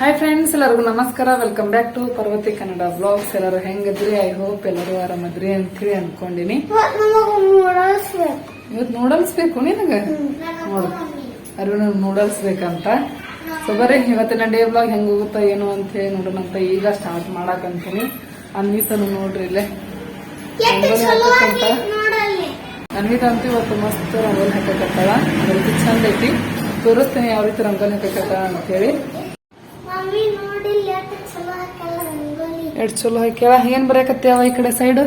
Hi friends ಎಲ್ಲರಿಗೂ ನಮಸ್ಕಾರ. Welcome back to Parvati Kannada blogs ಎಲ್ಲರೂ ಹೆಂಗಿದ್ರಿ? ಐ ಹೋಪ್ ಎಲ್ಲರೂ ಆರಾಮದ್ರಿ ಅಂತೇಳಿ ಅನ್ಕೊಂಡಿನಿ. ಇವತ್ತು ನೂಡಲ್ಸ್ ಬೇಕು ನಿನಗ? ನೋಡು. ಅರಿವಿನ ನೂಡಲ್ಸ್ ಬೇಕಂತ. ಸೊ ಬರ್ರಿ ಇವತ್ತಿನ ಡೇ ಬ್ಲಾಗ್ ಹೆಂಗ ಹೋಗುತ್ತಾ ಏನು ಅಂತ ಹೇಳಿ ನೋಡೋಣ ಅಂತ ಈಗ ಸ್ಟಾರ್ಟ್ ಮಾಡಾಕಂತೀನಿ. ಅನ್ವಿತನು ನೋಡ್ರಿ ಇಲ್ಲೇ. ಅನ್ವಿತ ಅಂತ ಇವತ್ತು ಮಸ್ತ್ ರಂಗೋಲಿ ಹಾಕಕತ್ತಾಳ. ಅದ್ರ ಚಂದ ಐತಿ. ತೋರಿಸ್ತೀನಿ ಯಾವ ರೀತಿ ರಂಗೋಲಿ ಹಾಕಕತ್ತಾಳ ಅಂತ ಎಷ್ಟ್ ಚಲೋ ಹಾಕ್ಯಾಳ. ಏನ್ ಬರೆಯಕತ್ಯಾವ ಈ ಕಡೆ ಸೈಡ್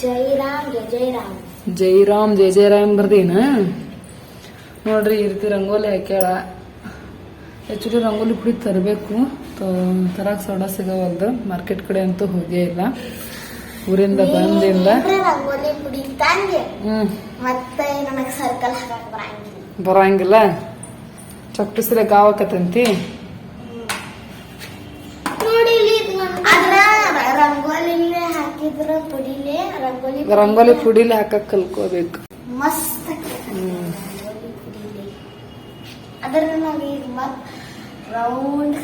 ಜೈರಾಮ್ ಜಯ ಜೈರಾಮ್. ಜೈರಾಮ್ ಜೈ ಜಯರಾಮ್ ಬರ್ದೇನ? ನೋಡ್ರಿ ಈ ರೀತಿ ರಂಗೋಲಿ ಹಾಕ್ಯಾಳ. ಆ್ಯಕ್ಚುಲಿ ರಂಗೋಲಿ ಪುಡಿ ತರಬೇಕು. ತರಾಕ್ ಸೋಡ ಸಿಗವಲ್ದು ಮಾರ್ಕೆಟ್ ಕಡೆ ಅಂತೂ ಹೋಗೇ ಇಲ್ಲ. ಊರಿಂದ ಬಂದಿಂದ. ಬರಂಗಿಲ್ಲ ರಂಗೋಲಿ ಪುಡಿ ತಂದೆ ಹ್ಮ್ ಮತ್ತೆ ನನಗೆ ಸರ್ಕಲ್ ಹಾಕಕ್ ಬರಂಗಿಲ್ಲ ಬರಂಗಿಲ್ಲ ಚಕ್ಟಿಸಿಲೆ ಗಾವಕತ್ತಂತಿ ನೋಡಿ ಇಲ್ಲಿ ಇದು ಒಂದು- ಅದ್ರ ರಂಗೋಲಿಲೇ ಹಾಕಿದ್ರ ಪುಡಿಲೇ ರಂಗೋಲಿ ಪುಡಿಲಿ ಹಾಕಕ್ ಕಲ್ಕೋಬೇಕು ಮಸ್ತ್ ಹ್ಮ್ ನಾವು ರೌಂಡ್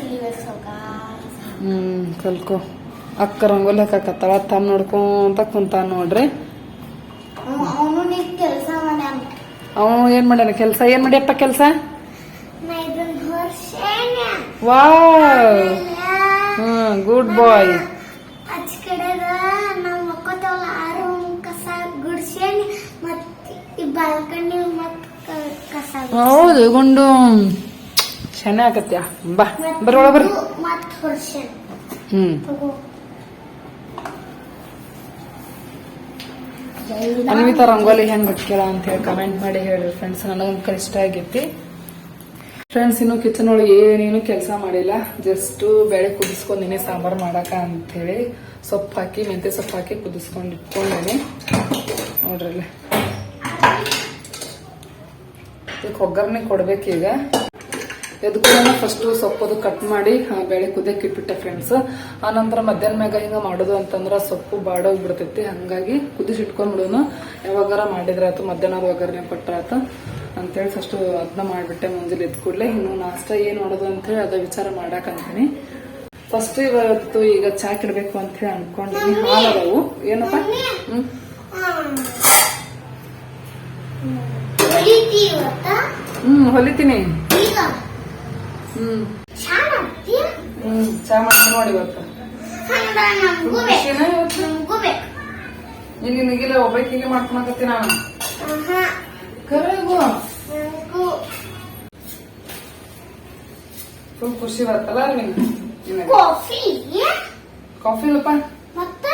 ಕಲ್ಕೋ ಅಕ್ಕ ರಂಗೋಲಿ ಹಾಕಕತ್ತಾಳ ತಮ್ಮ ನೋಡ್ಕೊಂತ ಕುಂತ ನೋಡ್ರಿ. ಅವನು ಕೆಲಸ ಏನ್ ಮಾಡ್ಯಾನ? ಕೆಲ್ಸ? ಏನ್ ಮಾಡ್ಯಪ್ಪ ಕೆಲ್ಸ? ವಾವ್! ಹ್ಮ್ ಗುಡ್ ಬಾಯ್ ಆಚ ಕಡೆದ ನಾವ್ ಮಕ್ಕೋತಾವಲ್ಲ ಆರು ಕಸ ಗುಡ್ಸೇನಿ ಮತ್ ಈ ಬಾಲ್ಕನಿ ಮತ್ ಕಸ ಗುಡ್ಸೇನಿ. ಹೌದು ಗುಂಡು. ಚೆನ್ನ ಆಗತ್ಯ ಬಾ ಬರ್ರಿ. ಒಳ ಬರ್ರಿ ಮತ್ ಹ್ಮ್. ಅನ್ವಿತಾ ರಂಗೋಲಿ ಹೆಂಗ್ ಹಾಕ್ಯಾಳ ಅಂತ ಹೇಳಿ ಕಮೆಂಟ್ ಮಾಡಿ ಹೇಳಿ ಫ್ರೆಂಡ್ಸ್ ನನಗೊಂದ್ ಇಷ್ಟ ಆಗೈತಿ. ಫ್ರೆಂಡ್ಸ್ ಇನ್ನು ಕಿಚನ್ ಒಳಗೆ ಏನೇನು ಕೆಲಸ ಮಾಡಿಲ್ಲ. ಜಸ್ಟ್ ಬೇಳೆ ಕುದಿಸ್ಕೊಂಡಿನಿ ಸಾಂಬಾರ್ ಮಾಡಾಕ ಅಂತ ಹೇಳಿ ಸೊಪ್ಪು ಹಾಕಿ ಮೆಂತೆ ಸೊಪ್ಪು ಹಾಕಿ ಕುದಿಸ್ಕೊಂಡು ಇಟ್ಕೊಂಡೇನಿ. ನೋಡ್ರಿ ಇಲ್ಲಿ. ಇದಕ್ಕೆ ಒಗ್ಗರಣೆ ಕೊಡ್ಬೇಕೀಗ ಎದ್ಕೊಂಡು ಫಸ್ಟ್ ಸೊಪ್ಪದು ಕಟ್ ಮಾಡಿ ಬೆಳೆ ಕುದಿಯಕ್ಕೆ ಇಟ್ಬಿಟ್ಟೆ ಫ್ರೆಂಡ್ಸ್ ಆನಂತರ ನಂತರ ಮಧ್ಯಾಹ್ನ ಮ್ಯಾಗ ಹಿಂಗ ಮಾಡೋದು ಅಂತಂದ್ರೆ ಸೊಪ್ಪು ಬಾಡೋಗ್ಬಿಡ್ತೈತಿ, ಹಂಗಾಗಿ ಕುದಿಸಿ ಇಟ್ಕೊಂಡ್ಬಿಡೋನು ಯಾವಾಗಾರ ಮಾಡಿದ್ರೆ ಆಯ್ತು, ಮಧ್ಯಾಹ್ನ ಒಗ್ಗರಣೆ ಕೊಟ್ಟಾಯ್ತು ಅಂತೇಳಿ ಫಸ್ಟ್ ಅದನ್ನ ಮಾಡಿಬಿಟ್ಟೆ ಮುಂಜಾನೆ ಎದ್ದು ಕೂಡಲೇ. ಇನ್ನು ನಾಷ್ಟ ಏನು ಮಾಡೋದು ಅಂತೇಳಿ ಅದ ವಿಚಾರ ಮಾಡಾಕಂತೀನಿ ಫಸ್ಟ್ ಇವತ್ತು ಈಗ ಚಾಕ್ ಇಡ್ಬೇಕು ಅಂತ ಹೇಳಿ ಅನ್ಕೊಂಡ್ವಿ ಹಾಲು ಅದಾವು ಏನಪ್ಪ? ಇವತ್ತ ಹ್ಮ್ ಹೊಲಿತೀನಿ ಈಗ ಹ್ಮ್ ಚಾ ಮಾಡ್ತೀಯ ಹ್ಮ್ ಚಾ ಮಾಡ್ತೀನಿ ನೋಡಿ ಇವತ್ತು ಹಂಗ ನಮ್ಗೂ ಬೇಕು ಖುಷಿನಾ ಇವತ್ತು? ನಮ್ಗೂ ಬೇಕು ನೀನ್ ನಿನಗಿಲ್ಲ ಒಬ್ಬಾಕಿಗೆ ಮಾಡ್ಕೊಳಕತ್ತಿ ನಾನು ಆಹಾ, ಕರೆಗೂ ನಮ್ಗೂ ಫುಲ್ ಖುಷಿ ಬರ್ತಲ್ಲ ನಿನಗೆ ನಿನಗೆ ಕಾಫಿ ಕಾಫಿ ಇಲ್ಲಪ್ಪ ಮತ್ತ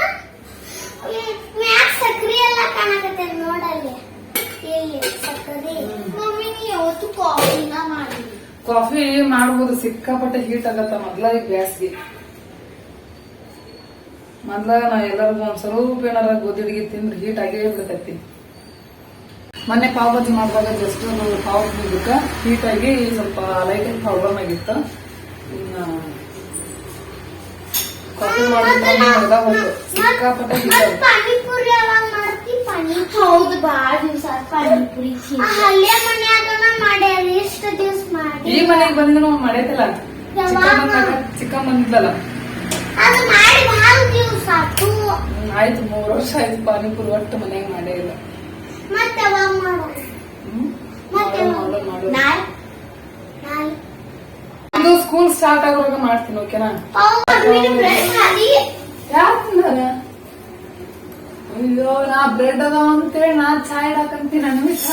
ಮ್ಯಾಕ್ ಸಕ್ರಿ ಎಲ್ಲ ಕಾಣಕತ್ತೆ ನೋಡಲ್ಲಿ ಕಾಫಿ ಮಾಡ್ಬೋದು ಸಿಕ್ಕಾಪಟ್ಟೆ ಹೀಟ್ ಆಗತ್ತ ಮೊದ್ಲ ಈಗ ಬ್ಯಾಸ್ಗಿ ಮೊದ್ಲ ನಾ ಎಲ್ಲರಿಗೂ ಒಂದ್ ಸ್ವಲ್ಪ ಏನಾರ ಗೋಧಿಡಿಗೆ ತಿಂದ್ರೆ ಹೀಟ್ ಆಗೇ ಬಿಡ್ತೈತಿ. ಮೊನ್ನೆ ಪಾವ್ ಬಜ್ಜಿ ಮಾಡುವಾಗ ಜಸ್ಟ್ ಒಂದು ಪಾವ್ ಬಿದ್ದಕ್ಕ ಹೀಟ್ ಆಗಿ ಸ್ವಲ್ಪ ಲೈಟಿಂಗ್ ಪ್ರಾಬ್ಲಮ್ ಆಗಿತ್ತು ಇನ್ನ ಕಾಫಿ ಸಿಕ್ಕಾಪಟ್ಟೆ ಹೀಟ್ ಆಗುತ್ತೆ ಪಾನಿಪುರಿ ಯಾವಾಗ ಮಾಡ್ತಿ ಪಾನಿ ಹೌದು ಬಾಳ ದಿವಸ ಪಾನಿಪುರಿ ಅಲ್ಲೇ ಮನ್ಯಾಗನ ಮಾಡ್ಯಾರ ಎಷ್ಟು ದಿವಸ ಮಾಡಿ? ಈ ಮನೆಗೆ ಬಂದು ನಾವು ಮಾಡೈತಲ್ಲ? ಚಿಕ್ಕಮ್ಮ ಬಂದಿದ್ದಲ್ಲ ಅದು ಮಾಡಿ ಬಹಳ ದಿವಸ ಆಯ್ತು ಆಯ್ತು ಮೂರು ವರ್ಷ ಆಯ್ತು ಪಾನಿಪುರಿ ಒಟ್ಟು ಮನೆಗೆ ಮಾಡೇ ಇಲ್ಲ. ಮತ್ತೆ ಯಾವಾಗ? ಮತ್ತೆ ಮಾಡು, ಮಾಡು. ನಾಳೆ? ನಾಳೆ? ಸ್ಕೂಲ್ ಸ್ಟಾರ್ಟ್ ಆಗುವಾಗ ಮಾಡ್ತೀನಿ ಓಕೆನಾ ಯಾರು ತಿಂದಾರ? ಅಯ್ಯೋ ನಾ ಬ್ರೆಡ್ ಅದಾವ ಅಂತೇಳಿ ನಾ ಚಾಯ್ ಹಾಕಂತೀನಿ ಅನ್ವಿತ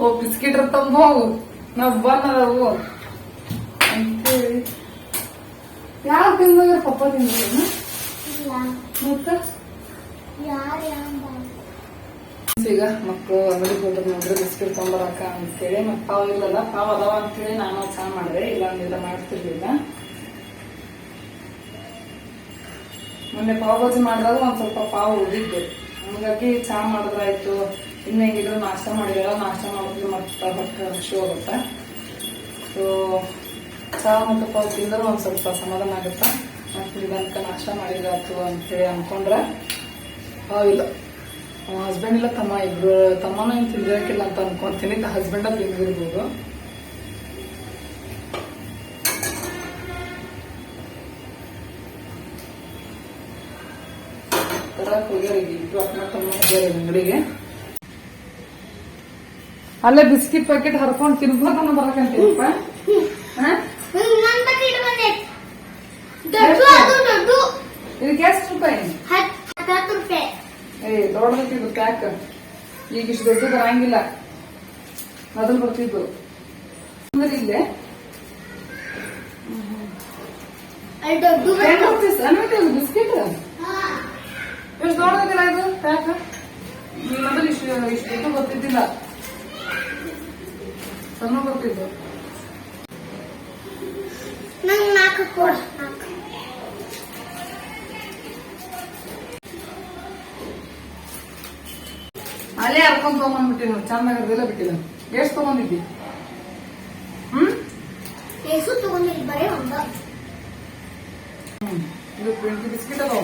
ಓ ಬಿಸ್ಕಿಟ್ ತಂಬೋ ನಾ ಬನ್ ಅದಾವು ಅಂತೇಳಿ. ಯಾರು ತಿಂದಾಗ ಪಪ್ಪ ತಿಂದ್ರು ಮತ್ತ? ಈಗ ಮಕ್ಕಳು ಅಂಗಡಿಗೆ ಹೋದ್ರೆ ನೋಡ್ರಿ ಬಿಸ್ಕಿಟ್ ತೊಂಬರಕ ಅಂತೇಳಿ. ಮತ್ತೆ ಪಾವ್ ಇಲ್ಲಲ್ಲ ಪಾವ್ ಅದಾವ ಅಂತೇಳಿ ನಾನು ಚಾ ಮಾಡಿದೆ. ಇಲ್ಲ ಅಂದಿಲ್ಲ ಮಾಡ್ತಿರ್ಲಿಲ್ಲ. ಮೊನ್ನೆ ಬಜ್ಜಿ ಮಾಡಿದಾಗ ಒಂದ್ ಸ್ವಲ್ಪ ಪಾವ್ ಉಳಿದಿದ್ದೆ ಹಂಗಾಗಿ ಚಾ ಮಾಡಿದ್ರಾಯ್ತು. ಇನ್ನು ಹೆಂಗಿದ್ರು ನಾಷ್ಟ ಮಾಡಿದಾರ ನಾಷ್ಟ ಮಾಡಿದ್ರೆ ಮತ್ತೆ ಹೊಟ್ಟೆ ಹಸಿ ಹೋಗುತ್ತೆ ಸೊ ಚಾ ಮತ್ತು ಪಾವ್ ತಿಂದ್ರೆ ಒಂದ್ ಸ್ವಲ್ಪ ಸಮಾಧಾನ ಆಗುತ್ತೆ. ಮತ್ತೆ ಇದನ್ಕ ನಾಷ್ಟ ಮಾಡಿದ್ರಾಯ್ತು ಅಂತೇಳಿ ಅನ್ಕೊಂಡ್ರೆ ಇಲ್ಲ. ಹಸ್ಬೆಂಡ್ ಇಲ್ಲ, ತಮ್ಮ ಇಬ್ರು ತಮ್ಮನ ಏನ್ ತಿಂದಿರಕ್ಕಿಲ್ಲ ಅಂತ ಅನ್ಕೊಂತೀನಿ. ಹಸ್ಬೆಂಡ್ ತಿಂದಿರ್ಬೋದು. ಅಂಗಡಿಗೆ. ಅಲ್ಲೇ ಬಿಸ್ಕಿಟ್ ಪ್ಯಾಕೆಟ್ ಹರ್ಕೊಂಡು ತಿನ್ಬೋದು ಬರಕಂತೀನಪ್ಪ ಇದಕ್ಕೆ ಎಷ್ಟು ರೂಪಾಯಿ? ಏ ದೊಡ್ಡದಿದ್ದು ಪ್ಯಾಕ್ ಈಗ ಇಷ್ಟು ದೊಡ್ಡ ಬರಂಗಿಲ್ಲ. ಮೊದಲು ಬರ್ತಿದ್ದು. ಅಂದ್ರೆ ಇಲ್ಲೇ? ಬಿಸ್ಕಿಟ್? ಹಾ. ಎಷ್ಟು ದೊಡ್ಡದಿಲ್ಲ ಇದು? ಪ್ಯಾಕ್ ನಿಮ್ಮ ಮೊದಲು ಇಷ್ಟು ಇಷ್ಟು ಗೊತ್ತಿದ್ದಿಲ್ಲ. ಸಣ್ಣ ಗೊತ್ತಿದ್ದು. ನಂಗ್ ನಾಲ್ಕು ಕೊಡ ನಾಲ್ಕು. ಅಲ್ಲೇ ಹರ್ಕೊಂಡ್ ತಗೊಂಡ್ಬಿಟ್ಟಿನಿ ಚಂದಾಗಿರೋದಿಲ್ಲ ಬಿಟ್ಟಿಲ್ಲ. ಎಷ್ಟು ತಗೊಂಡಿದ್ದಿ? ಹ್ಮ್? ಎಷ್ಟು ತಗೊಂಡಿಲ್ಲ ಬರೀ ಒಂದು ಹ್ಮ್. ಇದು ಬಿಸ್ಕಿಟ್ ಅದಾವ.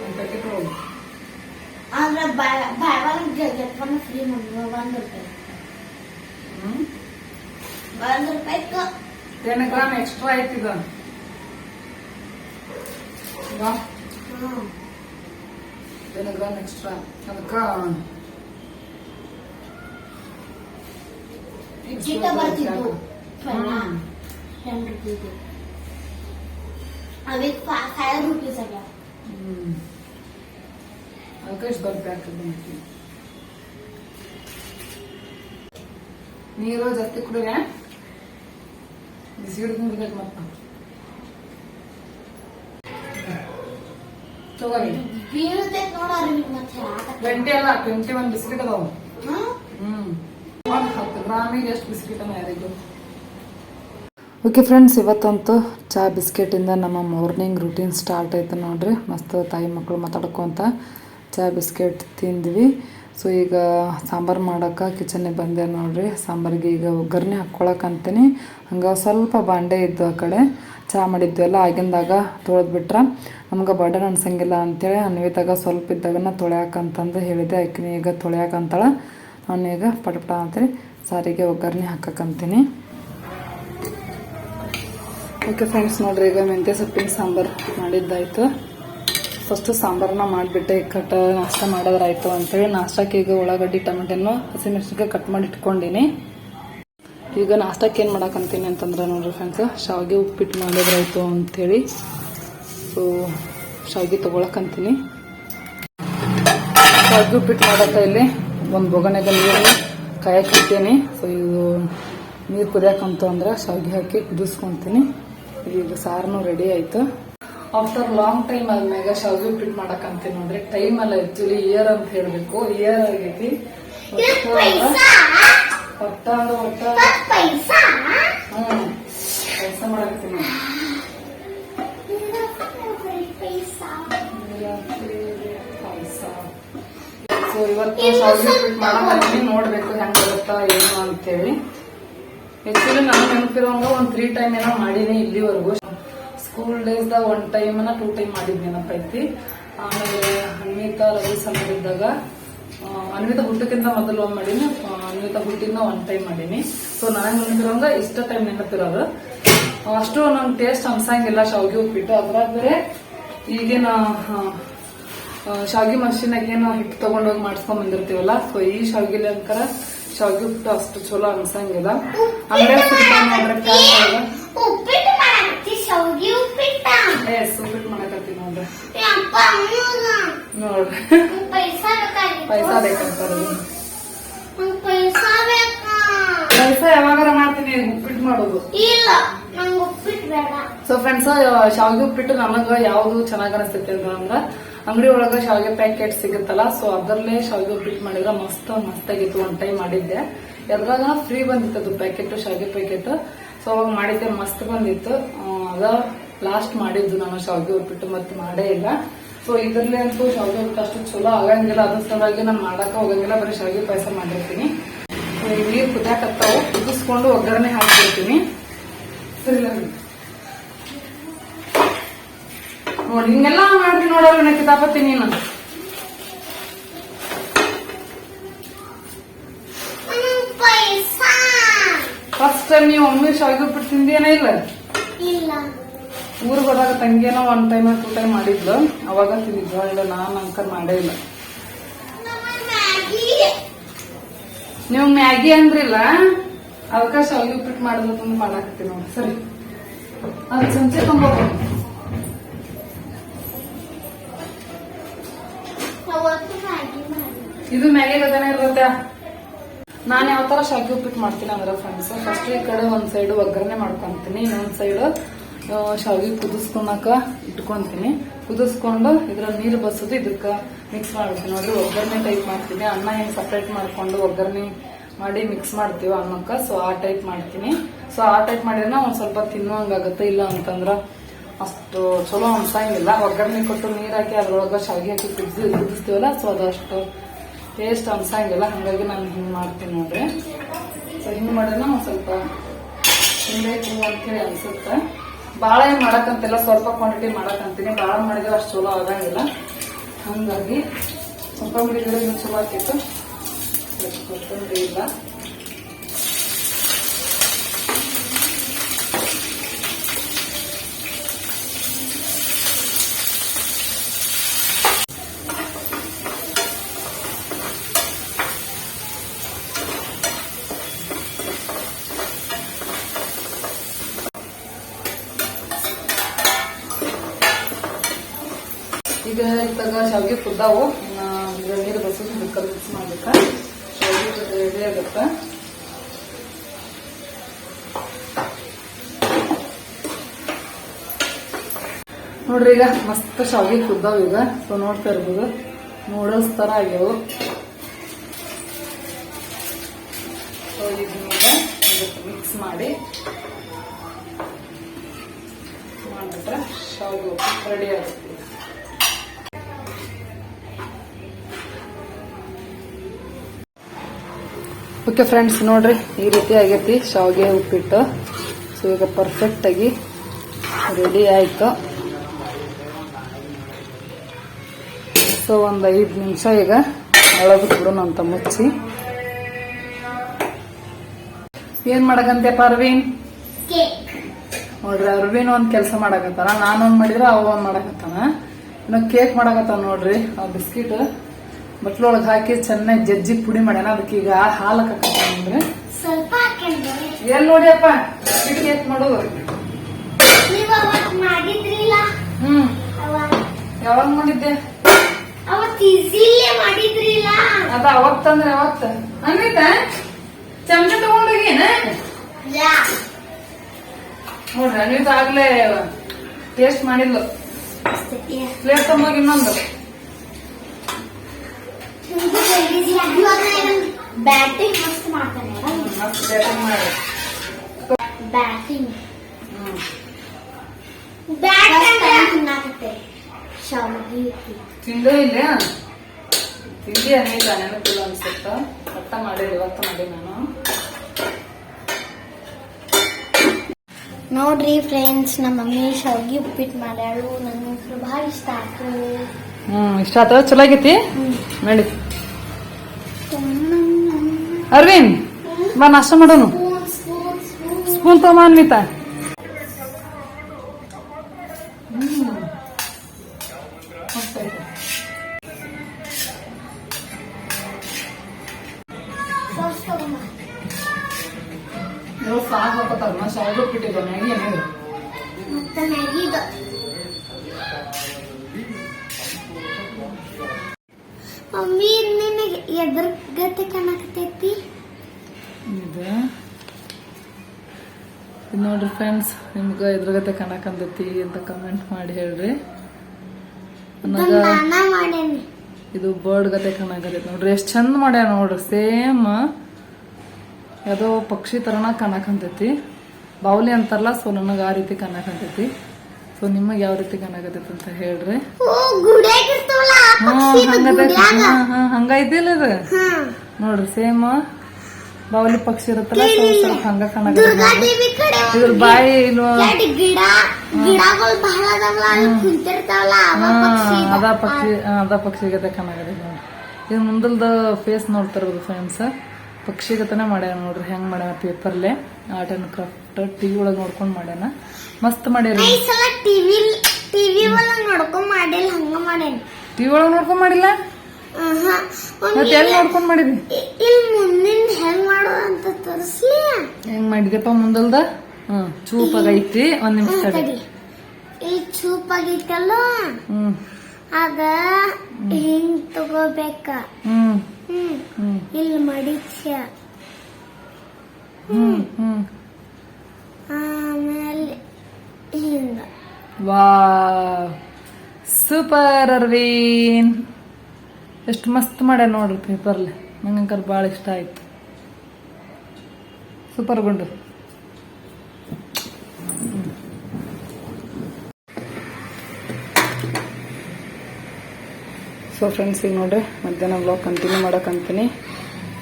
ಒಂದು ಪ್ಯಾಕೆಟ್ ಅದಾವ ಅಂದ್ರೆ buy one get one free ಮಾಡಿ ಒಂದ್ ರೂಪಾಯಿ ಹ್ಮ್ ಒಂದ್ ರೂಪಾಯಿ ಟೆನ್ ಗ್ರಾಮ್ ಎಕ್ಸ್ಟ್ರಾ ಐತಿದ ವಾ ಟೆನ್ ಗ್ರಾಮ್ ಎಕ್ಸ್ಟ್ರಾ ಅದಕ್ಕ ಚೀಟ ಬರ್ತಿದ್ದು ಹ್ಮ್. ಟೆನ್ ರುಪೀಸ್ ಅವಕ್ಕೆ ಫೈವ್ ರುಪೀಸ್ ಆಗ್ಯಾವ ಹ್ಮ್ ಅದಕ್ಕೆ ಇಷ್ಟು ದೊಡ್ಡ ಪ್ಯಾಕ್ ಬಂದಿತ್ತು ನೀರು ಜಾಸ್ತಿ ಕುಡಿದ್ರೆ ಬಿಸಿ ಹಿಡಿದು ಕುಡಿಬೇಕು ಮತ್ತ ತಗೋರಿ ಬೀಳುತ್ತೈತೆ ನೋಡ್ರಿ ಮತ್ತೆ ಹೇಳಾಕತ್ತೀನಿ. ಟ್ವೆಂಟಿ ಅಲ್ಲ ಟ್ವೆಂಟಿ ಒನ್ ಬಿಸ್ಕಿಟ್ ಅದಾವ ಹ್ಮ್? ಹ್ಮ್ ಒಂದ್ ಹತ್ತು ಗ್ರಾಮಿಗೆ ಎಷ್ಟು ಬಿಸ್ಕಿಟ್ ಅನ್ನ ಯಾರಿಗೂ ಓಕೆ ಫ್ರೆಂಡ್ಸ್ ಇವತ್ತಂತೂ ಚಹಾ ಬಿಸ್ಕೆಟಿಂದ ನಮ್ಮ ಮಾರ್ನಿಂಗ್ ರುಟೀನ್ ಸ್ಟಾರ್ಟ್ ಆಯ್ತು ನೋಡ್ರಿ. ಮಸ್ತ್ ತಾಯಿ ಮಕ್ಕಳು ಮಾತಾಡ್ಕೊತ ಚಹಾ ಬಿಸ್ಕೆಟ್ ತಿಂದ್ವಿ. ಸೊ ಈಗ ಸಾಂಬಾರು ಮಾಡೋಕೆ ಕಿಚನ್ನಿಗೆ ಬಂದೆ ನೋಡ್ರಿ. ಸಾಂಬಾರಿಗೆ ಈಗ ಒಗ್ಗರಣೆ ಹಾಕ್ಕೊಳಕ್ಕೆ ಅಂತೀನಿ. ಹಂಗೆ ಸ್ವಲ್ಪ ಬಾಂಡೆ ಇದ್ದು ಆ ಕಡೆ. ಚಹಾ ಮಾಡಿದ್ವಿ ಎಲ್ಲ ಆಗಿಂದಾಗ ತೊಳೆದ್ಬಿಟ್ರೆ ನಮ್ಗೆ ಬಡನ್ ಅನ್ಸಂಗಿಲ್ಲ ಅಂತೇಳಿ ಅನ್ವಿತಾಗ ಸ್ವಲ್ಪ ಇದ್ದಾಗನ ತೊಳ್ಯಾಕಂತಂದು ಹೇಳಿದೆ. ಆಕಿನ ಈಗ ತೊಳ್ಯಾಕಂತಾಳೆ ನಾನು ಈಗ ಪಟಪಟ ಅಂತೇಳಿ ಸಾರಿಗೆ ಒಗ್ಗರಣೆ ಹಾಕಕ್ಕಂತೀನಿ ಓಕೆ ಫ್ರೆಂಡ್ಸ್ ನೋಡ್ರಿ, ಈಗ ಮೆಂತ್ಯ ಸೊಪ್ಪಿನ ಸಾಂಬಾರು ಮಾಡಿದ್ದಾಯಿತು. ಫಸ್ಟು ಸಾಂಬಾರನ್ನ ಮಾಡಿಬಿಟ್ಟೆ ಕಟ್ ನಾಷ್ಟ ಮಾಡೋದ್ರಾಯ್ತು ಅಂತೇಳಿ ನಾಷ್ಟಕ್ಕೆ ಈಗ ಉಳ್ಳಾಗಡ್ಡಿ, ಟೊಮೆಟೊನು ಹಸಿಮೆಣಸಿನ್ಕಾಯಿ ಕಟ್ ಮಾಡಿ ಇಟ್ಕೊಂಡಿನಿ. ಈಗ ನಾಷ್ಟಕ್ಕೆ ಏನು ಮಾಡಕ್ಕಂತೀನಿ ಅಂತಂದ್ರೆ ನೋಡ್ರಿ ಫ್ರೆಂಡ್ಸ್ ಶಾವಿಗೆ ಉಪ್ಪಿಟ್ಟು ಮಾಡೋದ್ರಾಯ್ತು ಅಂಥೇಳಿ ಸೊ ಶಾವಿಗೆ ತೊಗೊಳಕ್ಕಂತೀನಿ ಶಾವಿಗೆ ಉಪ್ಪಿಟ್ಟು ಮಾಡೋಕ್ಕ ಇಲ್ಲಿ ಒಂದು ಬೊಗನೆಗ ನೀರು ಕಾಯಕ್ಕೆ ಸೊ ಇದು ನೀರು ಕುದಿಯಾಕಂತು ಅಂದ್ರೆ ಶಾವಿಗೆ ಹಾಕಿ ಕುದಿಸ್ಕೊಂತೀನಿ. ಈಗ ಸಾರ್ನು ರೆಡಿ ಆಯ್ತು. ಆಫ್ಟರ್ ಲಾಂಗ್ ಟೈಮ್ ಆದ್ಮ್ಯಾಗ ಶಾವಿಗೆ ಉಪ್ಪಿಟ್ಟು ಮಾಡಕ್ಕಂತೀನಿ ನೋಡ್ರಿ ಟೈಮ್ ಅಲ್ಲ ಆಕ್ಚುಲಿ ಇಯರ್ ಅಂತ ಹೇಳ್ಬೇಕು. ಇಯರ್ ಆಗೈತಿ. ಒಟ್ಟ ಅಂದ್ರೆ ಒಟ್ಟ ಹ್ಮ್. ಕೆಲಸ ಮಾಡಕತ್ತೀನಿ. ಸೊ ಇವತ್ತು ಶಾವಿಗೆ ಉಪ್ಪಿಟ್ಟು ಅಂತೀನಿ ನೋಡ್ಬೇಕು ಹೆಂಗ್ ಬರುತ್ತಾ ಏನು ಅಂತೇಳಿ. ಆಕ್ಚುಲಿ ನಾನು ನೆನಪಿರೋಂಗ ಒಂದ್ ತ್ರೀ ಟೈಮ್ ಏನೋ ಮಾಡೀನಿ ಇಲ್ಲಿವರೆಗೂ. School days the one time two time ಮಾಡಿದ್ ನೆನಪೈತಿ ಆಮೇಲೆ ಅನ್ವಿತಾ ರವಿ ಸಮಯ ಇದ್ದಾಗ ಅನ್ವಿತಾ ಹುಟ್ಟಕ್ಕಿಂತ ಮೊದಲು ಒಂದ್ ಮಾಡೀನಿ ಅನ್ವಿತ ಹುಟ್ಟಿಂದ ಒನ್ ಟೈಮ್ ಮಾಡೀನಿ. ಸೊ ನನಗೆ ನೆನಪಿರೋಂಗ ಇಷ್ಟ ಟೈಮ್ ನೆನಪಿರೋದು. ಅಷ್ಟು ನಮ್ ಟೇಸ್ಟ್ ಅನ್ಸಂಗಿಲ್ಲ ಶಾವಿಗೆ ಉಪ್ಪಿಟ್ಟು. ಅದ್ರಾಗ ಬೇರೆ ಈಗೇನ ಶಾವಿಗೆ ಮಷೀನಾಗ ಏನು ಹಿಟ್ಟು ತಗೊಂಡೋಗಿ ಮಾಡಿಸ್ಕೊಂಡ್ ಬಂದಿರ್ತೀವಲ್ಲ ಸೊ ಈ ಶಾವಿಗೆ ಅಂಕರ ಶಾವಿಗೆ ಉಪ್ಪಿಟ್ಟು ಅಷ್ಟು ಚಲೋ ಅನ್ಸಂಗಿಲ್ಲ ಅಂದ್ರೆ. ಉಪ್ಪಿಟ್ಟು ನೋಡ್ರಿ ನೋಡ್ರಿ ಪೈಸಾ ಬೇಕಂತಾರ ಯಾವಾಗಾರ ಮಾಡ್ತೀನಿ ಉಪ್ಪಿಟ್ಟು ಮಾಡೋದು ಸೊ ಫ್ರೆಂಡ್ಸ್ ಶಾವಿಗೆ ಉಪ್ಪಿಟ್ಟು ನಮಗ ಯಾವ್ದು ಚೆನ್ನಾಗ್ ಅನಿಸ್ತೈತಿ ಅಂದ್ರ ಅಂಗಡಿ ಒಳಗ ಶಾವಿಗೆ ಪ್ಯಾಕೆಟ್ ಸಿಗುತ್ತಲ್ಲ ಸೊ ಅದರಲ್ಲೇ ಶಾವಿಗೆ ಉಪ್ಪಿಟ್ಟು ಮಾಡಿದ್ರೆ ಮಸ್ತ್, ಮಸ್ತಾಗಿತ್ತು. ಒನ್ ಟೈಮ್ ಮಾಡಿದ್ದೆ. ಎದ್ರಾಗ ಫ್ರೀ ಬಂದಿತ್ತು ಅದು ಪ್ಯಾಕೆಟ್ ಶಾವಿಗೆ ಪ್ಯಾಕೆಟ್ ಸೊ ಅವಾಗ ಮಾಡಿದ್ದೆ, ಮಸ್ತ್ ಬಂದಿತ್ತು. ಅದ ಲಾಸ್ಟ್ ಮಾಡಿದ್ದು ನಾನು ಶಾವಿಗೆ ಉಪ್ಪಿಟ್ಟು ಮತ್ತೆ ಮಾಡೇ ಇಲ್ಲ. ಸೊ ಇದ್ರಲ್ಲೇ ಅಂತೂ ಶಾವಿಗೆ ಉಪ್ಪಿಟ್ಟು ಅಷ್ಟು ಚಲೋ ಆಗಂಗಿಲ್ಲ. ಅದ್ರ ಸಲುವಾಗಿ ನಾನು ಮಾಡಕ್ಕೆ ಹೋಗಂಗಿಲ್ಲ, ಬರೀ ಶಾವಿಗೆ ಪಾಯಸ ಮಾಡಿರ್ತೀನಿ. ನೀರು ಕುದಿಯಾಕತ್ತಾವು ಕುದಿಸ್ಕೊಂಡು ಒಗ್ಗರಣೆ ಹಾಕಿರ್ತೀನಿ ಸರಿ ನೋಡಿ ಹಿಂಗೆಲ್ಲ ಮಾಡ್ತೀನಿ ನೋಡೋರು ನನಗೆ ಕಿತಾಪತಿ ನೀನು. ಫಸ್ಟ್ ನೀವು ಒಮ್ಮೆ ಶಾವಿಗೆ ಉಪ್ಪಿಟ್ಟು ತಿಂದೇನ ಇಲ್ಲ? ಊರಿಗೆ ಹೋದಾಗ ತಂಗಿಯೇನೋ ಒನ್ ಟೈಮ್ ಟು ಟೈಮ್ ಮಾಡಿದ್ಲು. ಅವಾಗ ತಿಂದಿದ್ದು ಇಲ್ಲ ನಾನು ಅಂಕ ಮಾಡೇ ಇಲ್ಲ. ನೀವು ಮ್ಯಾಗಿ ಅಂದ್ರಿಲ್ಲ? ಅದಕ್ಕೆ ಶಾವಿಗೆ ಉಪ್ಪಿಟ್ಟು ಮಾಡಿದ್ರು ತುಂಬ ಮಾಡಾಕತ್ತೀನಿ ನೋಡಿ. ಸರಿ. ಅದು ಸಂಚೆ ತುಂಬ ಇದು ಮ್ಯಾಗೆ ಗದನೆ ಇರುತ್ತೆ ನಾನು ಯಾವ ತರ ಶಾವಿಗೆ ಉಪ್ಪಿಟ್ಟು ಮಾಡ್ತೀನಿ ಅಂದ್ರೆ ಫ್ರೆಂಡ್ಸ್ ಫಸ್ಟ್ ಈ ಕಡೆ ಒಂದ್ ಸೈಡ್ ಒಗ್ಗರಣೆ ಮಾಡ್ಕೊಂತೀನಿ, ಇನ್ನೊಂದ್ ಸೈಡ್ ಶಾವಿಗೆ ಕುದಿಸ್ಕೊಳಕ ಇಟ್ಕೊಂತೀನಿ. ಕುದಿಸ್ಕೊಂಡು ಇದ್ರ ನೀರು ಬಸದು ಇದಕ್ಕ ಮಿಕ್ಸ್ ಮಾಡ್ತೀನಿ ನೋಡ್ರಿ, ಒಗ್ಗರಣೆ ಟೈಪ್ ಮಾಡ್ತೀನಿ. ಅನ್ನ ಹೆಂಗ್ ಸಪ್ರೇಟ್ ಮಾಡ್ಕೊಂಡು ಒಗ್ಗರಣೆ ಮಾಡಿ ಮಿಕ್ಸ್ ಮಾಡ್ತೀವಿ ಅನ್ನಕ್ಕ ಸೊ ಆ ಟೈಪ್ ಮಾಡ್ತೀನಿ. ಸೊ ಆ ಟೈಪ್ ಮಾಡಿದ್ರೆ ಒಂದ್ ಸ್ವಲ್ಪ ತಿನ್ನುವಂಗಾಗತ್ತೆ ಇಲ್ಲ ಅಂತಂದ್ರ ಅಷ್ಟು ಚಲೋ ಅನ್ಸಂಗಿಲ್ಲ. ಒಗ್ಗರಣೆ ಕೊಟ್ಟು ನೀರ್ ಹಾಕಿ ಅದ್ರೊಳಗೆ ಶಾವಿಗೆ ಹಾಕಿ ಕುದಿಸಿ ಕುದಿಸ್ತೀವಲ್ಲ ಸೊ ಅದಷ್ಟು ಟೇಸ್ಟ್ ಅನ್ಸಂಗಿಲ್ಲ. ಹಂಗಾಗಿ ನಾನು ಹಿಂಗೆ ಮಾಡ್ತೀನಿ ನೋಡ್ರಿ. ಸೊ ಹಿಂಗೆ ಮಾಡೋಣ ಒಂದು ಸ್ವಲ್ಪ ತಿನ್ಬೇಕು ಅಂತೇಳಿ ಅನ್ಸುತ್ತೆ. ಭಾಳ ಏನು ಮಾಡಕ್ಕಂತಿಲ್ಲ ಸ್ವಲ್ಪ ಕ್ವಾಂಟಿಟಿ ಮಾಡೋಕ್ಕಂತೀನಿ ಭಾಳ ಮಾಡಿದ್ರೆ ಅಷ್ಟು ಚಲೋ ಆಗಂಗಿಲ್ಲ. ಹಂಗಾಗಿ ಸ್ವಲ್ಪ ಮಾಡಿದ್ರೆ ಚಲೋ ಆಗ್ತಿತ್ತು ಕೊತ್ತಂಬರಿ ಇಲ್ಲ ಈಗ ಇತ್ತಾಗ ಶಾವಿಗೆ ಕುದ್ದಾವು ನೀರು ಬೇಕಾದ್ರೆ ಮಿಕ್ಸ್ ಮಾಡ್ಬೇಕ? ರೆಡಿ ಆಗುತ್ತೆ ನೋಡ್ರಿ ಈಗ ಮಸ್ತ್ ಶಾವಿಗೆ ಕುದ್ದಾವ ಈಗ. ಸೊ ನೋಡ್ತಾ ಇರ್ಬೋದು. ನೂಡಲ್ಸ್ ತರ ಆಗ್ಯವು. ಸೊ ಇದನ್ನ ಮಿಕ್ಸ್ ಮಾಡಿ ಮಾಡ್ಬಿಟ್ರೆ ಶಾವಿಗೆ ರೆಡಿ ಆಗುತ್ತೆ ಓಕೆ ಫ್ರೆಂಡ್ಸ್ ನೋಡ್ರಿ, ಈ ರೀತಿ ಆಗೈತಿ. ಶಾವಿಗೆ ಉಪ್ಪಿಟ್ಟು. ಸೊ ಈಗ ಪರ್ಫೆಕ್ಟ್ ಆಗಿ ರೆಡಿ ಆಯ್ತು. ಸೊ ಒಂದು ಐದು ನಿಮಿಷ ಈಗ ಒಳಗೆ ಬಿಡೋಣ ಅಂತ ಮುಚ್ಚಿ. ಏನ್ ಮಾಡಕಂತೆ ಪರ್ವೀನ್? ನೋಡ್ರಿ, ಅರ್ವಿನ್ ಒಂದ್ ಕೆಲಸ ಮಾಡಕತ್ತಾನ. ನಾನೊಂದ್ ಮಾಡಿದ್ರೆ ಅವ ಒಂದ್ ಮಾಡಕತ್ತಾನ. ಇನ್ನು ಕೇಕ್ ಮಾಡಕತ್ತಾನ ನೋಡ್ರಿ, ಆ ಬಿಸ್ಕಿಟ್. ಬಟ್ಲೊಳಗ್ ಹಾಕಿ ಚೆನ್ನಾಗಿ ಜಜ್ಜಿ ಪುಡಿ ಮಾಡ್ಯಾನ. ಅದಕ್ಕೆ ಈಗ ಹಾಲು ಹಾಕಂದ್ರೆ ಸ್ವಲ್ಪ ಏನ್ ನೋಡಿಯಪ್ಪ? ಬಿಸ್ಕಿಟ್ ಎತ್ ಮಾಡೋದು? ಅವತ್ ಹ್ಮ್. ಯಾವಾಗ ಮಾಡಿದ್ದೆ? ಅವತ್ ಅದ ಅವತ್ತಂದ್ರೆ ಅವತ್ತ ಅನ್ವಿತ ಚಮಚ ತಗೊಂಡೋಗೇನ ಯಾ. ನೋಡ್ರಿ ಅನ್ವಿತ ಆಗ್ಲೇ ಟೇಸ್ಟ್ ಮಾಡಿಲ್ಲ ಪ್ಲೇಟ್ ತಗೊಂಡೋಗಿ ಇನ್ನೊಂದು. ಬ್ಯಾಟಿಂಗ್ ಮಸ್ತ್ ಮಾಡ್ತಾನೆ ಮಸ್ತ್ ಬ್ಯಾಟಿಂಗ್ ಮಾಡಿ ಬ್ಯಾಟಿಂಗ್ ತಿನ್ನಾಕತ್ತೆ ಶಾವಿಗೆ ತಿಂದೇ ಇಲ್ಲ ತಿಂಡಿ ಅನೇಕ ನೆನಪಿಲ್ಲ ಅನ್ಸುತ್ತ. ಅರ್ಥ ಮಾಡಿ ಇವತ್ತು ಮಾಡಿ ನಾನು. ನೋಡ್ರಿ ಫ್ರೆಂಡ್ಸ್ ನಮ್ಮ ಮಮ್ಮಿ ಶಾವಿಗೆ ಉಪ್ಪಿಟ್ಟು ಮಾಡ್ಯಾಳು. ನನಗೆ ಭಾಳ ಇಷ್ಟ ಆಯ್ತು. ಹ್ಮ್ ಇಷ್ಟ ಆತ ಚಲೋ ಆಗೈತಿ? ನೋಡಿ. ಅರವಿಂದ್ ಬಾ ನಾಷ್ಟ ಮಾಡೋನು. ಸ್ಪೂನ್ ತಗೊಂಬ ಅನ್ವಿತ. ಇದು ನೋಡ್ರಿ ಫ್ರೆಂಡ್ಸ್ ನಿಮ್ಗೆ ಗತೆ ಕಣಕಂದತಿ ಅಂತ ಕಮೆಂಟ್ ಮಾಡಿ ಹೇಳ್ರಿ. ಇದು ಬರ್ಡ್ ಗತೆ ಕಾಣಕತೈತಿ ನೋಡ್ರಿ. ಎಷ್ಟ್ ಚಂದ ಮಾಡ್ಯ ನೋಡ್ರಿ. ಸೇಮ್ ಯಾವುದೋ ಪಕ್ಷಿ ತರನ ಕಾಣಕಂತೈತಿ ಬಾವುಲಿ ಅಂತಾರಲ್ಲ ಸೊ ನನಗೆ ಆ ರೀತಿ ಕಾಣಕಂತೈತಿ ಸೊ ನಿಮಗೆ ಯಾವ ರೀತಿ ಕಾಣಕತ್ತೈತಿ ಅಂತ ಹೇಳ್ರಿ. ಹಂಗೈತಿಲ್ಲ ಇದು ನೋಡ್ರಿ ಸೇಮ್ ಬಾವುಲಿ ಪಕ್ಷಿ ಇರುತ್ತಲ್ಲ ಸೊ ಸ್ವಲ್ಪ ಹಂಗ ಕಡೆ ಇದ್ರ ಬಾಯಿ ಇಲ್ವ? ಗಿಡ ಗಿಡಗಳು ಬಹಳ ಅದಾವಲ್ಲ ಅಲ್ಲಿ ಕುಂತಿರ್ತಾವಲ್ಲ ಅವ ಹಾ, ಪಕ್ಷಿ ಅದ ಪಕ್ಷಿ ಅದ ಪಕ್ಷಿ ಗತೆ ಕಾಣಕತ್ತೈತಿ ನೋಡ್ರಿ ಇದು ಮುಂದಲ್ದ ಫೇಸ್ ನೋಡ್ತಿರ್ಬೋದು ಫ್ರೆಂಡ್ಸ್ ಪಕ್ಷಿ ಗತನ ಮಾಡ್ಯಾನ ನೋಡ್ರಿ ಹೆಂಗ್ ಮಾಡ್ಯಾನ ಪೇಪರ್ಲೆ ಆರ್ಟ್ ಅಂಡ್ ಕ್ರಾಫ್ಟ್ ಟಿವಿ ಒಳಗ್ ನೋಡ್ಕೊಂಡ್ ಮಾಡ್ಯಾನ. ಮಸ್ತ್ ಮಾಡ್ಯಾರ ಟಿವಿ ಟಿವಿ ಒಳಗ್ ನೋಡ್ಕೊಂಡ್ ಮಾಡಿಲ್ಲ ಹಂಗ ಮಾಡ್ಯಾನ. ಟಿವಿ ಒಳಗ್ ನೋಡ್ಕೊಂಡ್ ಮಾಡಿಲ್ಲ. ಮತ್ತೆ ಎಲ್ಲಿ ನೋಡ್ಕೊಂಡ್ ಮಾಡಿದ್ವಿ ಇಲ್ಲಿ ಮುಂದಿನ ಹೆಂಗ್ ಮಾಡುವ ಅಂತ ತೋರಿಸ್ಲಿ. ಹೆಂಗ್ ಮಾಡಿದ್ಯಪ್ಪ ಮುಂದಲ್ದ? ಹ್ಮ್ ಚೂಪಾಗೈತಿ ಒಂದ್ ನಿಮಿಷ ತಡಿ. ಈ ಇಲ್ಲಿ ಚೂಪಾಗೈತಲ್ಲ ಹ್ಮ್. ಅದ ಹಿಂಗ್ ತಗೋಬೇಕ. ಇಲ್ಲಿ ಮಡಿಚ ಆಮೇಲೆ ಹಿಂಗ. ವಾ ಸೂಪರ್ ಅರ್ವೀನ್ ಎಷ್ಟು ಮಸ್ತ್ ಮಾಡ್ಯ ನೋಡ್ರಿ ಪೇಪರ್ಲೆ ನಂಗಂಕರ್ ಭಾಳ ಇಷ್ಟ ಆಯ್ತು. ಸೂಪರ್ ಗುಂಡು. ಸೊ ಫ್ರೆಂಡ್ಸ್ ಈಗ ನೋಡ್ರಿ, ಮಧ್ಯಾಹ್ನ ಬ್ಲಾಗ್ ಕಂಟಿನ್ಯೂ ಮಾಡಕ್ಕಂತೀನಿ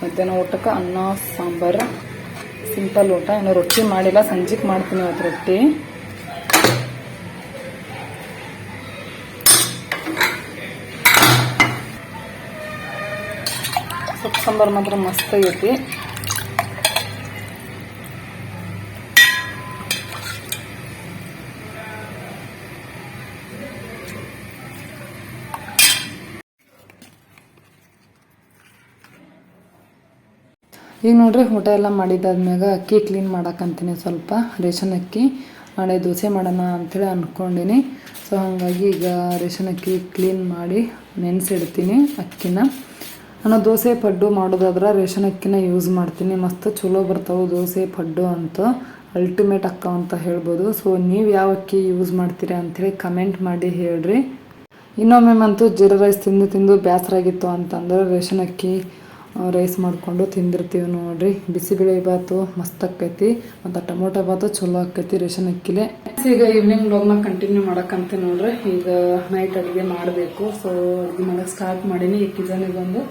ಮಧ್ಯಾಹ್ನ ಊಟಕ್ಕೆ ಅನ್ನ, ಸಾಂಬಾರು ಸಿಂಪಲ್ ಊಟ. ಇನ್ನು ರೊಟ್ಟಿ ಮಾಡಿಲ್ಲ, ಸಂಜೆಗೆ ಮಾಡ್ತೀನಿ ಅವತ್ತು ರೊಟ್ಟಿ ಸೊಪ್ಪು ಸಾಂಬಾರು ಮಾತ್ರ ಮಸ್ತ್ ಆಗೈತಿ ಈಗ ನೋಡ್ರಿ ಊಟ ಎಲ್ಲ ಮಾಡಿದ್ದಾದ್ಮ್ಯಾಗ ಅಕ್ಕಿ ಕ್ಲೀನ್ ಮಾಡಕ್ಕಂತೀನಿ ಸ್ವಲ್ಪ. ರೇಷನ್ ಅಕ್ಕಿ, ನಾಳೆ ದೋಸೆ ಮಾಡೋಣ ಅಂಥೇಳಿ ಅಂದ್ಕೊಂಡಿನಿ ಸೊ ಹಾಗಾಗಿ ಈಗ ರೇಷನ್ ಅಕ್ಕಿ ಕ್ಲೀನ್ ಮಾಡಿ ನೆನೆಸಿಡ್ತೀನಿ ಅಕ್ಕಿನ. ನಾನು ದೋಸೆ ಪಡ್ಡು ಮಾಡೋದಾದ್ರೆ ರೇಷನ್ ಅಕ್ಕಿನ ಯೂಸ್ ಮಾಡ್ತೀನಿ. ಮಸ್ತ್ ಚಲೋ ಬರ್ತಾವೆ ದೋಸೆ, ಪಡ್ಡು ಅಂತ. ಅಲ್ಟಿಮೇಟ್ ಅಕ್ಕ ಅಂತ ಹೇಳ್ಬೋದು. ಸೊ ನೀವು ಯಾವ ಅಕ್ಕಿ ಯೂಸ್ ಮಾಡ್ತೀರಿ ಅಂಥೇಳಿ ಕಮೆಂಟ್ ಮಾಡಿ ಹೇಳ್ರಿ. ಇನ್ನೊಮ್ಮೆಮ್ಮಂತೂ ಜೀರಾ ರೈಸ್ ತಿಂದು ತಿಂದು ಬೇಸರಾಗಿತ್ತು ಅಂತಂದ್ರೆ ರೇಷನ್ ಅಕ್ಕಿ ರೈಸ್ ಮಾಡಿಕೊಂಡು ತಿಂದಿರ್ತೀವಿ ನೋಡ್ರಿ. ಬಿಸಿಬೇಳೆ ಬಾತು ಮಸ್ತ್ ಆಕೈತಿ. ಮತ್ತು ಟೊಮೊಟೊ ಬಾತು ಚಲೋ ಆಕೈತಿ ರೇಷನ್ ಅಕ್ಕಿಲೆ. ಈಗ ಈವ್ನಿಂಗ್ ಲೋನ್ನ ಕಂಟಿನ್ಯೂ ಮಾಡಕ್ಕಂತೆ ನೋಡ್ರಿ. ಈಗ ನೈಟ್ ಅಡುಗೆ ಮಾಡಬೇಕು. ಸೊ ಅಡುಗೆ ಮಾಡೋಕ್ಕೆ ಸ್ಟಾರ್ಟ್ ಮಾಡೀನಿ. ಈ ಕಿಚನಿಗೆ ಬಂದು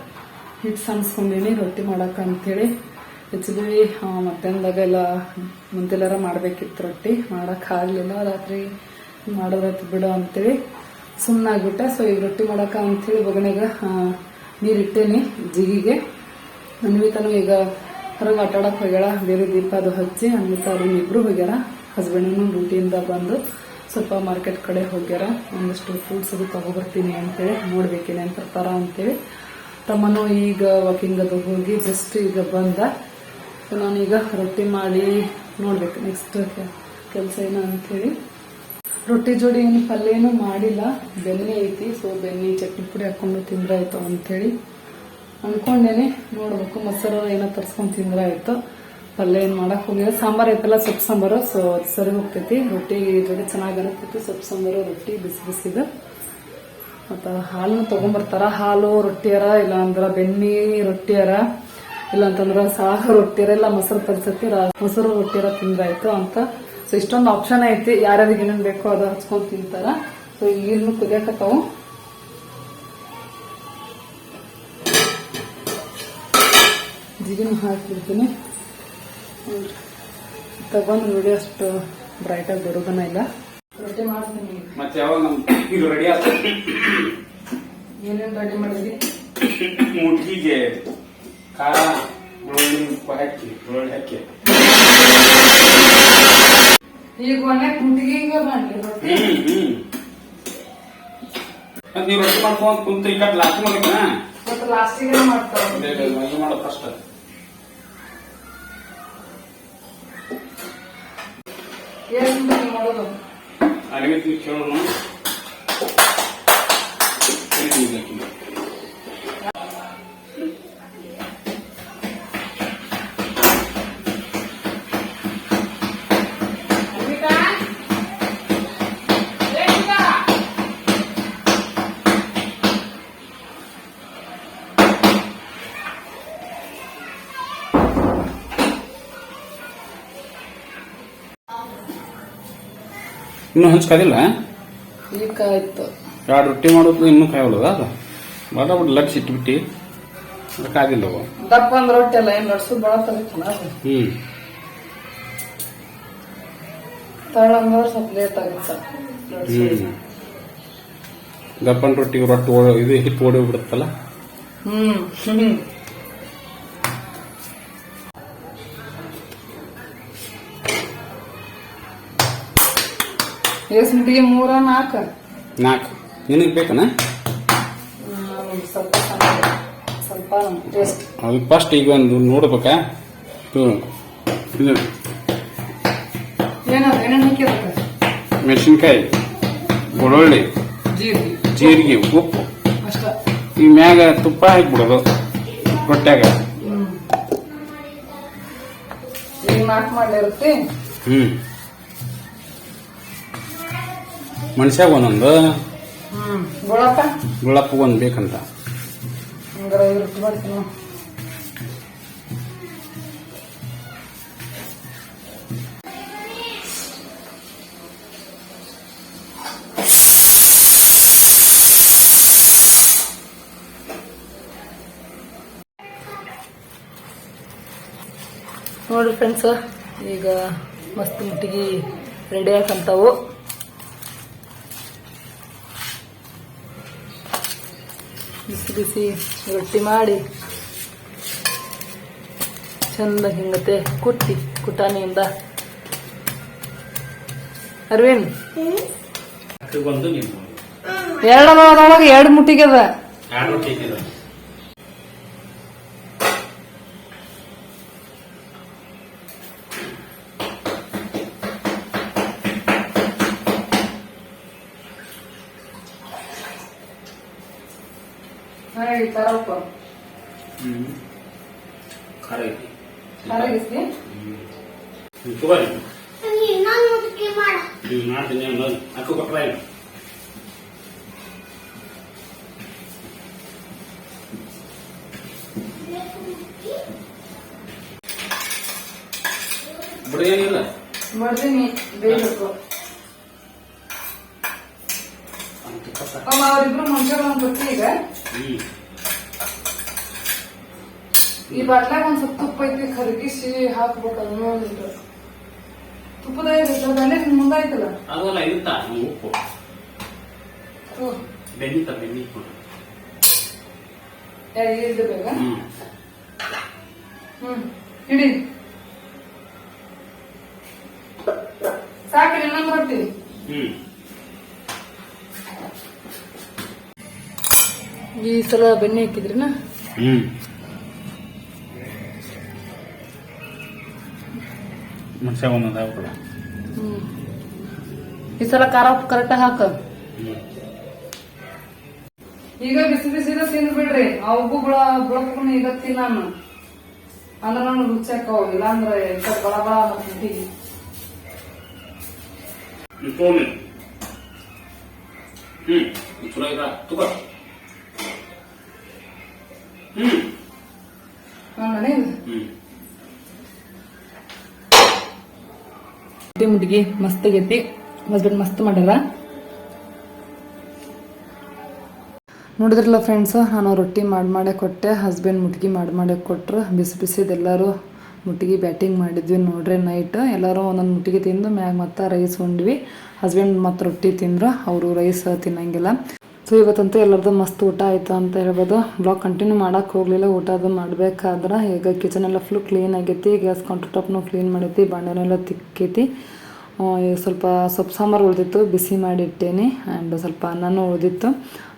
ಹಿಟ್ಟು ಸಣ್ಸ್ಕೊಂಡೀನಿ ರೊಟ್ಟಿ ಮಾಡಕ್ಕ ಅಂತೇಳಿ. ಹೆಚ್ಚಿದ್ವಿ ಮಧ್ಯಾಹ್ನದಾಗ ಎಲ್ಲ ಮುಂದೆಲ್ಲಾರ ಮಾಡಬೇಕಿತ್ತು ರೊಟ್ಟಿ. ಮಾಡೋಕ್ಕಾಗಲಿಲ್ಲ ರಾತ್ರಿ ಮಾಡೋದಾಯ್ತು ಬಿಡು ಅಂತೇಳಿ. ಸುಮ್ಮನಾಗ್ಬಿಟ್ಟೆ ಸೊ ಈಗ ರೊಟ್ಟಿ ಮಾಡಕ ಅಂಥೇಳಿ ಬಗಣೆಗ ನೀರಿಟ್ಟೇನಿ ಜಿಗಿಗೆ. ಅನ್ವಿತಾನು ಈಗ ಹೊರಗೆ ಆಟ ಹೋಗ್ಯಾಳ. ಬೇರೆ ದೀಪ ಅದು ಹಚ್ಚಿ ಅನ್ವಿತಾ ಅವ್ರು ಇಬ್ರು ಹೋಗ್ಯಾರ. ಹಸ್ಬೆಂಡನು ಡ್ಯೂಟಿಯಿಂದ ಬಂದು ಸ್ವಲ್ಪ ಮಾರ್ಕೆಟ್ ಕಡೆ ಹೋಗ್ಯಾರ. ಒಂದಷ್ಟು ಫ್ರೂಟ್ಸ್ ಅದು ತಗೊಬರ್ತೀನಿ ಅಂತೇಳಿ ನೋಡ್ಬೇಕೇನೆ ಅಂತ ತರ್ತಾರ ಅಂತೇಳಿ. ತಮ್ಮನು ಈಗ ವಾಕಿಂಗ್ ಅದು ಹೋಗಿ ಜಸ್ಟ್ ಈಗ ಬಂದ. ನಾನೀಗ ರೊಟ್ಟಿ ಮಾಡಿ ನೋಡ್ಬೇಕು ನೆಕ್ಸ್ಟ್ ಕೆಲಸ ಏನು ಅಂತೇಳಿ. ರೊಟ್ಟಿ ಜೋಡಿ ಏನು ಪಲ್ಯ ಏನು ಮಾಡಿಲ್ಲ. ಬೆನ್ನಿ ಐತಿ ಸೊ ಬೆನ್ನಿ ಚಟ್ನಿ ಪುಡಿ ಹಾಕೊಂಡು ತಿಂದ್ರಾಯ್ತು ಅಂಥೇಳಿ ಅನ್ಕೊಂಡೇನೆ. ನೋಡ್ಬೇಕು, ಮೊಸರು ಏನೋ ತರ್ಸ್ಕೊಂಡು ತಿಂದ್ರೆ ಆಯ್ತು ಪಲ್ಯ ಏನು ಮಾಡಕ್ ಹೋಗಿಲ್ಲ. ಸಾಂಬಾರ್ ಐತಲ್ಲ, ಸೊಪ್ಪು ಸಾಂಬಾರು ಸೊ ಅದು ಸರಿ ಹೋಗ್ತೈತಿ. ರೊಟ್ಟಿ ಜೋಡಿ ಚೆನ್ನಾಗಿ ಅನಿಸ್ತೈತಿ ಸೊಪ್ಪು ಸಾಂಬಾರು, ರೊಟ್ಟಿ ಬಿಸಿ ಬಿಸಿದು. ಮತ್ತು ಹಾಲನ್ನು ತೊಗೊಂಬರ್ತಾರ. ಹಾಲು ರೊಟ್ಟಿಯರ ಇಲ್ಲ ಅಂದ್ರೆ ಬೆನ್ನಿ ರೊಟ್ಟಿಯರ ಇಲ್ಲ ಅಂತಂದ್ರೆ ಸಾಹ ರೊಟ್ಟಿಯರ, ಇಲ್ಲ ಮೊಸರು ಪರಿಸತಿ ಮೊಸರು ರೊಟ್ಟಿಯರ ತಿಂದಾಯ್ತು ಅಂತ. ಸೊ ಇಷ್ಟೊಂದು ಆಪ್ಷನ್ ಐತಿ. ಯಾರ್ಯಾರಿಗೆ ಏನೇನು ಬೇಕೋ ಅದು ಹಚ್ಕೊಂಡು ತಿಂತಾರ. ಸೊ ಈಗಿನ್ನು ಕುದಿಯಕತ್ತಾವು. ಜಿಗಿನ ಹಾಕಿರ್ತೀನಿ. ತಗೊಂಡು ನೋಡಿ, ಅಷ್ಟು ಬ್ರೈಟಾಗಿ ಬರೋದನ್ನ ಇಲ್ಲ. ರೊಟ್ಟಿ ಮಾಡ್ತೀನಿ ಮತ್ತೆ ಯಾವಾಗ ನಮ್ ಇದು ರೆಡಿ ಆತ? ಏನೇನ್ ರೆಡಿ ಮಾಡಿದ್ರಿ? ಮುಟ್ಟಿಗೆ ಖಾರ ಬೆಳ್ಳುಳ್ಳಿ ಉಪ್ಪು ಹಾಕಿ ಬೆಳ್ಳುಳ್ಳಿ ಹಾಕಿ. ಈಗ ಒಳ್ಳೆ ಕುಂಟಿಗೆ ಮಾಡ್ಲಿ ರೊಟ್ಟಿ? ಹ್ಮ್ ಹ್ಮ್. ಮತ್ ನೀವು ರೊಟ್ಟಿ ಮಾಡ್ಕೊಂಡ್ ಕುಂತ ಈ ಕಟ್ ಲಾಸ್ಟ್ ಮಾಡ್ಬೇಕನ ಮತ್ತೆ ಲಾಸ್ಟಿಗೆ ಮಾಡ್ತಾರ ಇದು ಮಾಡೋದು ಫಸ್ಟ್ ಏನು ಮಾಡೋದು? ಅಡಿಗೆ ತಿಂದು ಇನ್ನೂ ಹಂಚ್ಕಾದಿಲ್ಲ? ಈಗ ಕಾಯ್ತು ಎರಡು ರೊಟ್ಟಿ ಮಾಡೋದು ಇನ್ನೂ ಕಾಯೋಲ್ಲ ಅದು ಬಡ ಬಡ ಲಕ್ಷ ಇಟ್ಬಿಟ್ಟು ಅದಕ್ಕಾಗಿಲ್ಲ ಅವು. ದಪ್ಪ ಅಂದ್ರೆ ರೊಟ್ಟಿ ಎಲ್ಲ ಏನು ನಡ್ಸು ಭಾಳ ಹ್ಮ್. ತಳ ಅಂದ್ರೆ ಸ್ವಲ್ಪ ಲೇಟ್ ಆಗುತ್ತೆ. ಹ್ಮ್. ದಪ್ಪನ ರೊಟ್ಟಿ ಇದು ಹಿಟ್ಟು ಓಡಿ ಬಿಡುತ್ತಲ್ಲ ಹ್ಮ್. ಎಸ್ ಮುಟ್ಟಿಗೆ ಮೂರ ನಾಲ್ಕು. ನಾಲ್ಕು. ನಿನಗೆ ಬೇಕನ? ಸ್ವಲ್ಪ ಸ್ವಲ್ಪ ಸ್ವಲ್ಪ ಟೇಸ್ಟ್ ಅದು ಫಸ್ಟ್ ಈಗ ಒಂದು ನೋಡ್ಬೇಕಾ? ಇದು ಇದು ಏನೋ ಏನೇನು ಮೆಣಸಿನ್ಕಾಯಿ ಬೆಳ್ಳುಳ್ಳಿ ಜೀರಿಗೆ. ಜೀರಿಗೆ ಉಪ್ಪು. ಅಷ್ಟ. ಈ ಮ್ಯಾಗ ತುಪ್ಪ ಹಾಕ್ಬಿಡೋದು. ರೊಟ್ಟ್ಯಾಗ. ಈಗ ನಾಲ್ಕು ಮಾಡಿರುತ್ತೆ ಹ್ಮ್. ಮನುಷ್ಯಾಗ ಒಂದೊಂದು. ಗೊಳಪ್ಪ. ಒಂದು ಬೇಕಂತ. ನೋಡ್ರಿ ಫ್ರೆಂಡ್ಸ್ ಈಗ ಮಸ್ತ್ ಮುಟ್ಟಿಗೆ ರೆಡಿ ಆಕಂತಾವು ಬಿಸಿ ಬಿಸಿ ರೊಟ್ಟಿ ಮಾಡಿ ಚಂದ ಹಿಂಗತೆ ಕುಟ್ಟಿ ಕುಟಾಣಿಯಿಂದ ಅರವಿಂದ್. ನೀವು ಎರಡು ಅದ್ರೊಳಗೆ ಎರಡು ಮುಟ್ಟಿಗೆ ಅದ ಎರಡು ರೊಟ್ಟಿ ಹಾಕಿದ ಈ ತರ ಉಪ್ಪು. ಹ್ಮ್ ಖಾರ ಐತಿ ಖಾರ ಇಸ್ಲಿ? ಹ್ಮ್ ತಗೋರಿ ಇನ್ನೊಂದು ಮುಟ್ಟಿ ಮಾಡ ಹ್ಮ್ ಮಾಡ್ತೀನಿ ಅನ್ನೋದು ಅಕ್ಕ ಕೊಟ್ರ ಏನು ಬಿಡಿ ಏನಿಲ್ಲ ಮಾಡ್ತೀನಿ ಬೇಯಬೇಕು. ಅಮ್ಮ ಅವ್ರಿಬ್ರು ಮನುಷ್ಯರು ಒಂದ್ ಗೊತ್ತಿ ಈಗ ಈ ಬಾಟ್ಲಾಗ ಒಂದ್ ಸ್ವಲ್ಪ ತುಪ್ಪ ಐತಿ ಕರಗಿಸಿ ಹಾಕ್ಬೇಕು ಅದನ್ನ ಒಂದು ತುಪ್ಪದ ನಿನ್ ಮುಂದಾಯ್ತಲ್ಲ? ಅದಲ್ಲ ಇರುತ್ತಾ? ಉಪ್ಪು. ಬೆನ್ನಿತ ಬೆನ್ನಿ ಹ್ಮ್. ಹ್ಮ್. ಇಡಿ. ಸಾಕು ಇನ್ನೊಂದು ಬರ್ತೀನಿ ಹ್ಮ್. ಈ ಸಲ ಬೆಣ್ಣೆ ಹಾಕಿದ್ರಿನ? ಹ್ಮ್. ಮನುಷ್ಯ ಒಂದೊಂದು ಈ ಸಲ ಖಾರ ಕರೆಕ್ಟ್ ಹಾಕ. ಈಗ ಬಿಸಿ ಬಿಸಿದ ತಿಂದ್ ಬಿಡ್ರಿ. ಆ ಉಪ್ಪು ಬಳ ಬಳಕೊಂಡು ಈಗ ತಿನ್ನ ಅಂದ್ರ ನಮ್ಗೆ ರುಚಿ ಹಾಕವ ಇಲ್ಲಾಂದ್ರೆ ಬಳ ಬಳ ಅನ್ನೋ ಹ್ಮ್ ಚಲೋ ಈಗ ತಗೋ ಹ್ಮ್ ಮುಟ್ಟಿ ಮುಟ್ಗಿ ಮಸ್ತ್ ಆಗೈತಿ ಹಸ್ಬೆಂಡ್ ಮಸ್ತ್ ಮಾಡ್ಯಾರ ನೋಡಿದ್ರಲ್ಲ ಫ್ರೆಂಡ್ಸ್ ನಾನು ರೊಟ್ಟಿ ಮಾಡಿ ಮಾಡೇ ಕೊಟ್ಟೆ ಹಸ್ಬೆಂಡ್ ಮುಟ್ಗಿ ಮಾಡಿ ಮಾಡೇ ಕೊಟ್ರು ಬಿಸಿ ಬಿಸಿದೆಲ್ಲರೂ ಮುಟ್ಟಿಗೆ ಬ್ಯಾಟಿಂಗ್ ಮಾಡಿದ್ವಿ ನೋಡ್ರಿ ನೈಟ್ ಎಲ್ಲರೂ ಒಂದೊಂದು ಮುಟ್ಟಿಗೆ ತಿಂದು ಮ್ಯಾಗ ಮತ್ತೆ ರೈಸ್ ಉಂಡ್ವಿ. ಹಸ್ಬೆಂಡ್ ಮತ್ತು ರೊಟ್ಟಿ ತಿಂದ್ರು, ಅವರು ರೈಸ್ ತಿನ್ನಂಗಿಲ್ಲ. ಸೊ ಇವತ್ತಂತೂ ಎಲ್ಲರದ್ದು ಮಸ್ತ್ ಊಟ ಆಯಿತು ಅಂತ ಹೇಳ್ಬೋದು. ಬ್ಲಾಗ್ ಕಂಟಿನ್ಯೂ ಮಾಡೋಕೆ ಹೋಗಲಿಲ್ಲ ಊಟ ಅದು ಮಾಡ್ಬೇಕಾದ್ರೆ ಈಗ ಕಿಚನ್ ಎಲ್ಲ ಫುಲ್ ಕ್ಲೀನ್ ಆಗೈತಿ ಗ್ಯಾಸ್ ಕೌಂಟರ್ ಟಾಪ್ನು ಕ್ಲೀನ್ ಮಾಡೈತಿ ಬಾಣನೆಲ್ಲ ತಿಕ್ಕೈತಿ. ಸ್ವಲ್ಪ ಸೊಪ್ಪು ಸಾಂಬಾರು ಉಳಿದಿತ್ತು, ಬಿಸಿ ಮಾಡಿ ಇಟ್ಟೇನಿ ಆ್ಯಂಡ್ ಸ್ವಲ್ಪ ಅನ್ನನೂ ಉಳಿದಿತ್ತು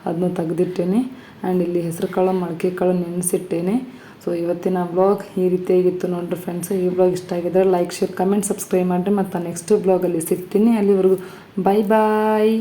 ಅದನ್ನು ತೆಗ್ದಿಟ್ಟೇನಿ. ಆ್ಯಂಡ್ ಇಲ್ಲಿ ಹೆಸರು ಕಾಳು ಮೊಳಕೆ ಕಾಳು ನೆನೆಸಿಟ್ಟೇನೆ. ಸೊ ಇವತ್ತಿನ ಬ್ಲಾಗ್ ಈ ರೀತಿಯಾಗಿತ್ತು ನೋಡ್ರಿ ಫ್ರೆಂಡ್ಸ್ ಈ ಬ್ಲಾಗ್ ಇಷ್ಟ ಆಗಿದ್ರೆ ಲೈಕ್ ಶೇರ್ ಕಮೆಂಟ್ ಸಬ್ಸ್ಕ್ರೈಬ್ ಮಾಡಿರಿ. ಮತ್ತು ನೆಕ್ಸ್ಟ್ ಬ್ಲಾಗಲ್ಲಿ ಸಿಗ್ತೀನಿ. ಅಲ್ಲಿವರೆಗೂ ಬಾಯ್ ಬಾಯ್